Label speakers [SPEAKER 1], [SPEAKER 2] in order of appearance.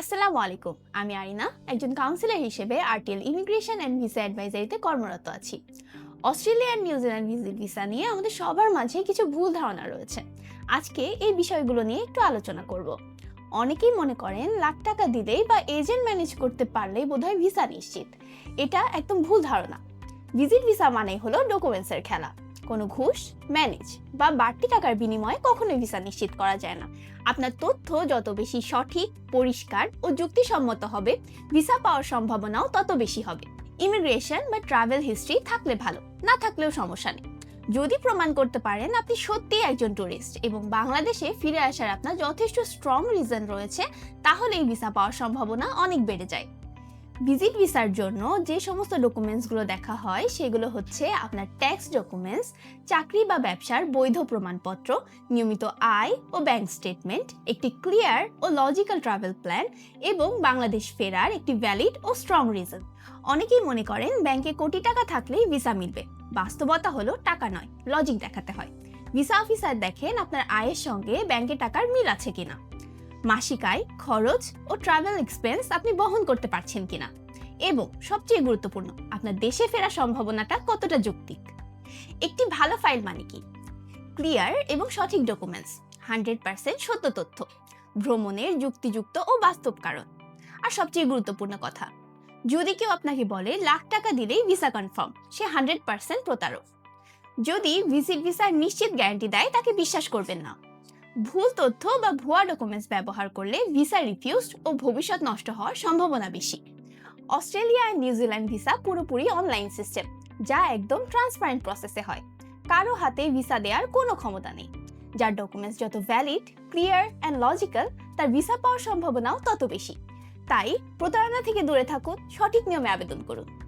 [SPEAKER 1] আসসালামু আলাইকুম। আমি আরিনা, একজন কাউন্সিলর হিসেবে আরটিএল ইমিগ্রেশন অ্যান্ড ভিসা অ্যাডভাইজারিতে কর্মরত আছি। অস্ট্রেলিয়া অ্যান্ড নিউজিল্যান্ড ভিসা নিয়ে আমাদের সবার মাঝে কিছু ভুল ধারণা রয়েছে। আজকে এই বিষয়গুলো নিয়ে একটু আলোচনা করব। অনেকেই মনে করেন লাখ টাকা দিলেই বা এজেন্ট ম্যানেজ করতে পারলেই বোধহয় ভিসা নিশ্চিত। এটা একদম ভুল ধারণা। ভিজিট ভিসা মানেই হলো ডকুমেন্টসের খেলা। কোনো ঘুষ ম্যানেজ বা বাড়তি টাকার বিনিময়ে কখনোই ভিসা নিশ্চিত করা যায় না। আপনার তথ্য যত বেশি সঠিক, পরিষ্কার ও যুক্তিসম্মত হবে ভিসা পাওয়ার সম্ভাবনাও তত বেশি হবে। ইমিগ্রেশন বা ট্রাভেল হিস্ট্রি থাকলে ভালো, না থাকলেও সমস্যা নেই। যদি প্রমাণ করতে পারেন আপনি সত্যিই একজন টুরিস্ট এবং বাংলাদেশে ফিরে আসার আপনার যথেষ্ট স্ট্রং রিজন রয়েছে তাহলে এই ভিসা পাওয়ার সম্ভাবনা অনেক বেড়ে যায়। ভিজিট ভিসার জন্য যে সমস্ত ডকুমেন্টসগুলো দেখা হয়, সেগুলো হচ্ছে আপনার ট্যাক্স ডকুমেন্টস, চাকরি বা ব্যবসার বৈধ প্রমাণপত্র, নিয়মিত আয় ও ব্যাংক স্টেটমেন্ট, একটি ক্লিয়ার ও লজিক্যাল ট্রাভেল প্ল্যান এবং বাংলাদেশ ফেরার একটি ভ্যালিড ও স্ট্রং রিজন। অনেকেই মনে করেন ব্যাংকে কোটি টাকা থাকলেই ভিসা মিলবে। বাস্তবতা হলো টাকা নয়, লজিক দেখাতে হয়। ভিসা অফিসার দেখেন আপনার আয়ের সঙ্গে ব্যাংকে টাকার মিল আছে কিনা। মাসিক আয় খরচ ও ট্রাভেল এক্সপেন্স আপনি বহন করতে পারছেন কিনা? এবং সবচেয়ে গুরুত্বপূর্ণ, আপনার দেশে ফেরার সম্ভাবনাটা কতটা যৌক্তিক? একটি ভালো ফাইল মানে কি? ক্লিয়ার এবং সঠিক ডকুমেন্টস হান্ড্রেড পার্সেন্ট সত্য তথ্য, ভ্রমণের যুক্তিযুক্ত ও বাস্তব কারণ। আর সবচেয়ে গুরুত্বপূর্ণ কথা, যদি কেউ আপনাকে বলে লাখ টাকা দিলেই ভিসা কনফার্ম সে হান্ড্রেড পার্সেন্ট প্রতারক। যদি ভিজিট ভিসার নিশ্চিত গ্যারান্টি দেয়, তাকে বিশ্বাস করবেন না। ভুল তথ্য বা ভুয়া ডকুমেন্টস ব্যবহার করলে ভিসা রিফিউজড ও ভবিষ্যৎ নষ্ট হওয়ার সম্ভাবনা বেশি। অস্ট্রেলিয়া আর নিউজিল্যান্ড ভিসা পুরোপুরি অনলাইন সিস্টেম যা একদম ট্রান্সপারেন্ট প্রসেসে হয়। কারও হাতে ভিসা দেওয়ার কোনো ক্ষমতা নেই। যার ডকুমেন্টস যত ভ্যালিড ক্লিয়ার অ্যান্ড লজিক্যাল তার ভিসা পাওয়ার সম্ভাবনাও তত বেশি। তাই প্রতারণা থেকে দূরে থাকুন, সঠিক নিয়মে আবেদন করুন।